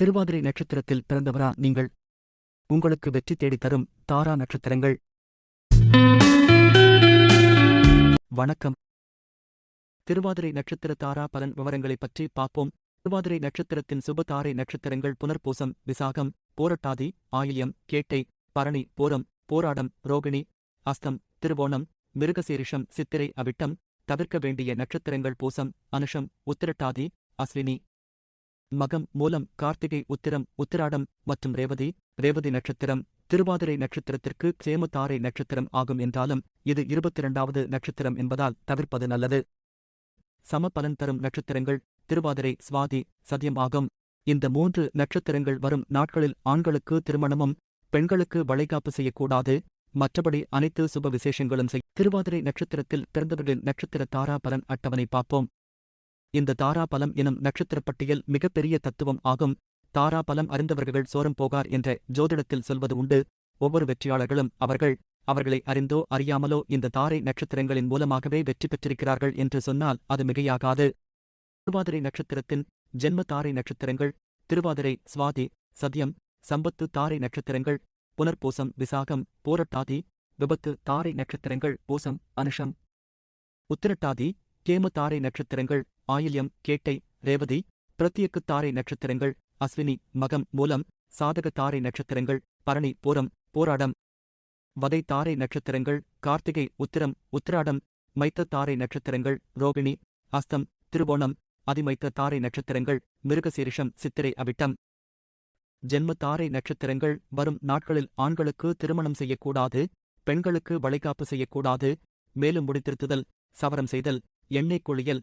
திருவாதிரை நட்சத்திரத்தில் பிறந்தவரா நீங்கள்? உங்களுக்கு வெற்றி தேடித் தரும் தாரா நட்சத்திரங்கள். வணக்கம். திருவாதிரை நட்சத்திர தாரா பலன் விவரங்களைப் பற்றி பார்ப்போம். திருவாதிரை நட்சத்திரத்தின் சுப தாரை நட்சத்திரங்கள் புனர்பூசம் விசாகம் போரட்டாதி ஆயில்யம் கேட்டை பரணி போரம் போராடம் ரோகிணி அஸ்தம் திருவோணம் மிருகசீரிஷம் சித்திரை அவிட்டம் தவிர்க்க வேண்டிய நட்சத்திரங்கள் பூசம் அனுஷம் உத்திரட்டாதி அஸ்வினி மகம் மூலம் கார்த்திகை உத்திரம் உத்திராடம் மற்றும் ரேவதி ரேவதி நட்சத்திரம் திருவாதிரை நட்சத்திரத்திற்கு சேமத்தாரை நட்சத்திரம் ஆகும் என்றாலும் இது இருபத்திரண்டாவது நட்சத்திரம் என்பதால் தவிர்ப்பது நல்லது. சம பலன் தரும் நட்சத்திரங்கள் திருவாதிரை சுவாதி சதியம் ஆகும். இந்த மூன்று நட்சத்திரங்கள் வரும் நாட்களில் ஆண்களுக்கு திருமணமும் பெண்களுக்கு வளைகாப்பு செய்யக்கூடாது. மற்றபடி அனைத்து சுப விசேஷங்களும் செய் திருவாதிரை நட்சத்திரத்தில் பிறந்தவர்களின் நட்சத்திர தாரா பலன் அட்டவணை பார்ப்போம். இந்த தாராபலம் எனும் நட்சத்திரப் பட்டியல் மிகப்பெரிய தத்துவம் ஆகும். தாராபலம் அறிந்தவர்கள் சோரம் போகார் என்ற ஜோதிடத்தில் சொல்வது உண்டு. ஒவ்வொரு வெற்றியாளர்களும் அவர்கள் அவர்களை அறிந்தோ அறியாமலோ இந்த தாரை நட்சத்திரங்களின் மூலமாகவே வெற்றி பெற்றிருக்கிறார்கள் என்று சொன்னால் அது மிகையாகாது. திருவாதிரை நட்சத்திரத்தின் ஜென்ம தாரை நட்சத்திரங்கள் திருவாதிரை சுவாதி சத்யம் சம்பத்து தாரை நட்சத்திரங்கள் புனர்பூசம் விசாகம் போரட்டாதி விபத்து தாரை நட்சத்திரங்கள் பூசம் அனுஷம் உத்திரட்டாதி கேம தாரை நட்சத்திரங்கள் ஆயில்யம் கேட்டை ரேவதி பிரத்யக்கு தாரை நட்சத்திரங்கள் அஸ்வினி மகம் மூலம் சாதக தாரை நட்சத்திரங்கள் பரணி பூரம் போராடம். வதை தாரை நட்சத்திரங்கள் கார்த்திகை உத்திரம் உத்திராடம் மைத்த தாரை நட்சத்திரங்கள் ரோகிணி அஸ்தம் திருவோணம் அதிமைத்த தாரை நட்சத்திரங்கள் மிருகசீரிஷம் சித்திரை அவிட்டம். ஜென்ம தாரை நட்சத்திரங்கள் வரும் நாட்களில் ஆண்களுக்கு திருமணம் செய்யக்கூடாது பெண்களுக்கு வளைகாப்பு செய்யக்கூடாது மேலும் முடித்திருத்துதல் சவரம் செய்தல் எண்ணெய் குளியல்